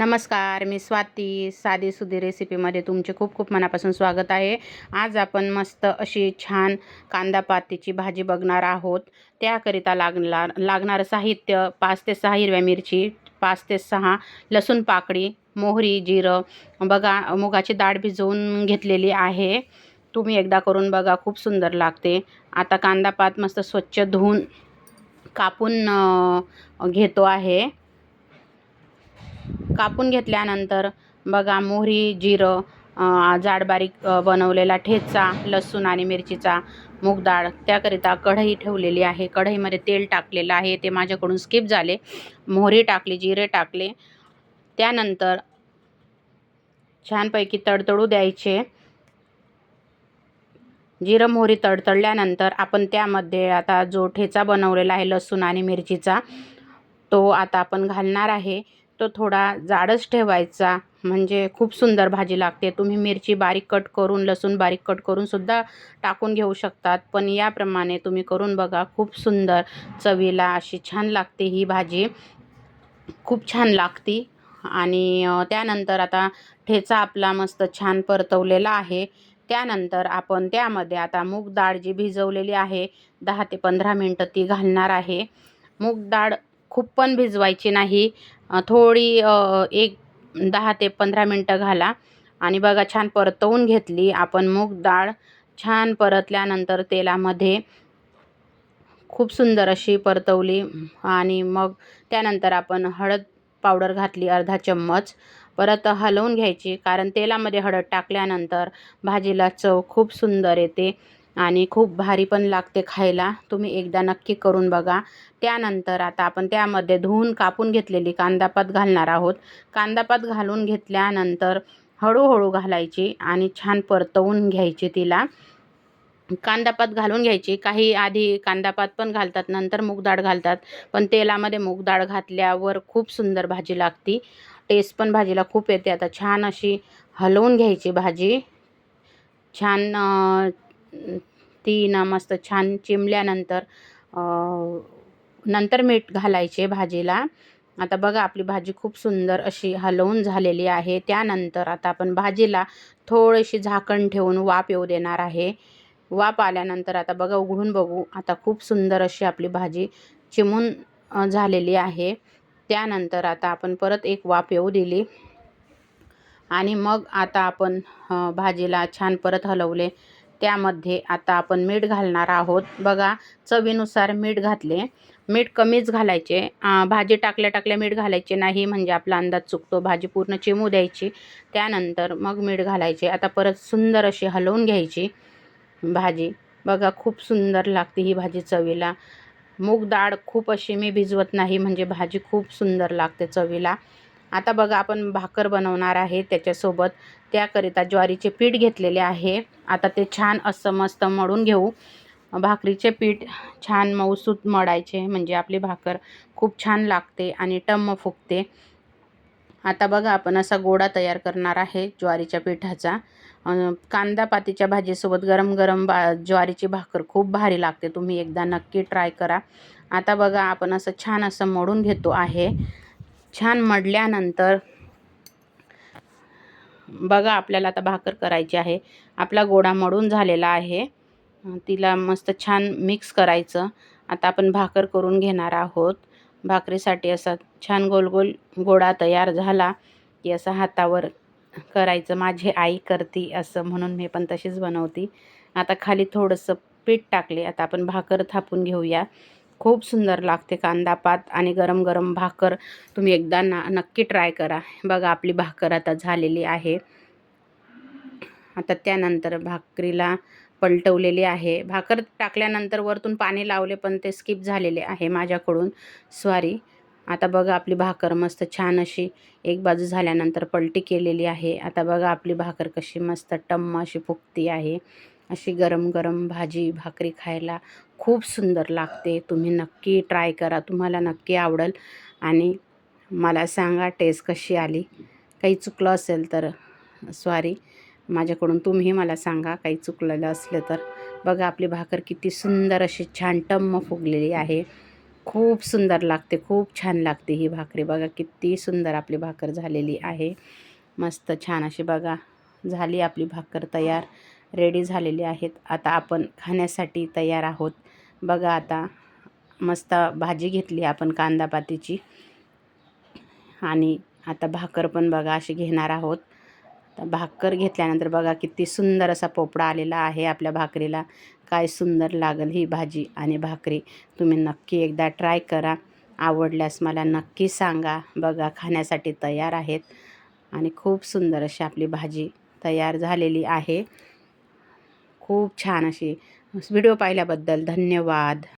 नमस्कार मी स्वाती. साधी सुधी रेसिपीमध्ये तुमचे खूप खूप मनापासून स्वागत आहे. आज आपण मस्त अशी छान कांदा पातीची भाजी बघणार आहोत. त्याकरिता लागणार लागणारं साहित्य पाच ते सहा हिरव्या मिरची पाच ते सहा लसूण पाकळी मोहरी जिरं. बघा मुगाची डाळ भिजवून घेतलेली आहे. तुम्ही एकदा करून बघा खूप सुंदर लागते. आता कांदा पात मस्त स्वच्छ धुवून कापून घेतो आहे. कापून घेतल्यानंतर बघा मोहरी जिरं जाड बारीक बनवलेला ठेचा लसूण आणि मिरचीचा मूग डाळ त्याकरिता कढई ठेवलेली आहे. कढईमध्ये तेल टाकलेलं आहे. ते माझ्याकडून स्किप झाले. मोहरी टाकली जिरे टाकले. त्यानंतर छानपैकी तडतडू द्यायचे. जिरं मोहरी तडतडल्यानंतर आपण त्यामध्ये आता जो ठेचा बनवलेला आहे लसूण आणि मिरचीचा तो आता आपण घालणार आहे. तो थोडा जाडच ठेवायचा. म्हणजे खूप सुंदर भाजी लागते. तुम्ही मिरची बारीक कट करून लसूण बारीक कट करूनसुद्धा टाकून घेऊ शकतात. पण याप्रमाणे तुम्ही करून बघा खूप सुंदर चवीला अशी छान लागते ही भाजी. खूप छान लागती. आणि त्यानंतर आता ठेचा आपला मस्त छान परतवलेला आहे. त्यानंतर आपण त्यामध्ये आता मूग डाळ जी भिजवलेली आहे दहा ते पंधरा मिनटं ती घालणार आहे. मूग डाळ खूप पण भिजवायची नाही. थोडी एक दहा ते पंधरा मिनटं घाला. आणि बघा छान परतवून घेतली आपण मूग डाळ. छान परतल्यानंतर तेलामध्ये खूप सुंदर अशी परतवली. आणि मग त्यानंतर आपण हळद पावडर घातली अर्धा चम्मच. परत हलवून घ्यायची कारण तेलामध्ये हळद टाकल्यानंतर भाजीला चव खूप सुंदर येते. आणि खूप भारी पण लागते खायला. तुम्ही एकदा नक्की करून बघा. त्यानंतर आता आपण त्यामध्ये धुवून कापून घेतलेली कांदापात घालणार आहोत. कांदापात घालून घेतल्यानंतर हळूहळू घालायची आणि छान परतवून घ्यायची तिला. कांदापात घालून घ्यायची. काही आधी कांदापात पण घालतात नंतर मूगडाळ घालतात. पण तेलामध्ये मूगडाळ घातल्यावर खूप सुंदर भाजी लागती. टेस्ट पण भाजीला खूप येते. आता छान अशी हलवून घ्यायची भाजी. छान अ, ती ना मस्त छान चिमल्यानंतर नंतर मीठ घालायचे भाजीला. आता बघा आपली भाजी खूप सुंदर अशी हलवून झालेली आहे. त्यानंतर आता आपण भाजीला थोडीशी झाकण ठेवून वाफ येऊ देणार आहे. वाफ आल्यानंतर आता बघा उघडून बघू. आता खूप सुंदर अशी आपली भाजी चिमून झालेली आहे. त्यानंतर आता आपण परत एक वाफ येऊ दिली. आणि मग आता आपण भाजीला छान परत हलवले. त्यामध्ये आता आपण मीठ घालणार आहोत. बघा चवीनुसार मीठ घातले. मीठ कमीच घालायचे. भाजी टाकल्या टाकल्या मीठ घालायचे नाही म्हणजे आपला अंदाज चुकतो. भाजी पूर्ण चिमू द्यायची. त्यानंतर मग मीठ घालायचे. आता परत सुंदर अशी हलवून घ्यायची भाजी. बघा खूप सुंदर लागते ही भाजी चवीला. मूग डाळ खूप अशी मी भिजवत नाही म्हणजे भाजी खूप सुंदर लागते चवीला. आता बघा आपण भाकर बनवणार आहे त्याच्यासोबत. त्याकरिता ज्वारीचे पीठ घेतलेले आहे. आता ते छान असं मस्त मळून घेऊ. भाकरीचे पीठ छान मऊसूत मळायचे म्हणजे आपली भाकर खूप छान लागते आणि टम्म फुगते. आता बघा आपण असा गोडा तयार करणार आहे ज्वारीच्या पिठाचा. कांदा पातीच्या भाजीसोबत गरम गरम बा ज्वारीची भाकर खूप भारी लागते. तुम्ही एकदा नक्की ट्राय करा. आता बघा आपण असं छान असं मोडून घेतो आहे. छान मडल्यानंतर बघा आपल्याला आता भाकर करायची आहे. आपला गोळा मडून झालेला आहे. तिला मस्त छान मिक्स करायचं. आता आपण भाकर करून घेणार आहोत. भाकरीसाठी असा छान गोल गोल गोळा तयार झाला की असा हातावर करायचं. माझी आई करती असं म्हणून मी पण तशीच बनवती. आता खाली थोडंसं पीठ टाकले. आता आपण भाकर थापून घेऊया. खूप सुंदर लागते कांदा पात आणि गरम गरम भाकर. तुम्ही एकदा ना नक्की ट्राय करा. बघा आपली भाकर आता झालेली आहे. आता त्यानंतर भाकरीला पलटवलेली आहे. भाकर टाकल्यानंतर वरतून पाणी लावले पण ते स्किप झालेले आहे माझ्याकडून. सॉरी आता बघा आपली भाकर मस्त छान अशी एक बाजू झाल्यानंतर पलटी केलेली आहे. आता बघा आपली भाकर कशी मस्त टम्म अशी फुगती आहे. अशी गरम गरम भाजी भाकरी खायला खूप सुंदर लागते. तुम्ही नक्की ट्राय करा. तुम्हाला नक्की आवडेल. आणि मला सांगा टेस्ट कशी आली? काही चुकलं असेल तर सॉरी माझ्याकडून तुम्ही मला सांगा काही चुकलेलं असलं तर. बघा आपली भाकर किती सुंदर अशी छान टम्म फुगलेली आहे. खूप सुंदर लागते. खूप छान लागते ही भाकरी. बघा किती सुंदर आपली भाकर झालेली आहे. मस्त छान अशी बघा झाली आपली भाकर तयार. रेडी झालेली आहेत. आता आपण खाण्यासाठी तयार आहोत. बघा आता मस्त भाजी घेतली आपण कांदापातीची आणि आता भाकर पण बघा अशी घेणार आहोत. भाकर घेतल्यानंतर बघा किती सुंदर असा पोपडा आलेला आहे आपल्या भाकरीला. काय सुंदर लागल ही भाजी आणि भाकरी. तुम्ही नक्की एकदा ट्राय करा. आवडल्यास मला नक्की सांगा. बघा खाण्यासाठी तयार आहेत. आणि खूप सुंदर अशी आपली भाजी तयार झालेली आहे. खूप छान अशी व्हिडिओ पाहिल्याबद्दल धन्यवाद.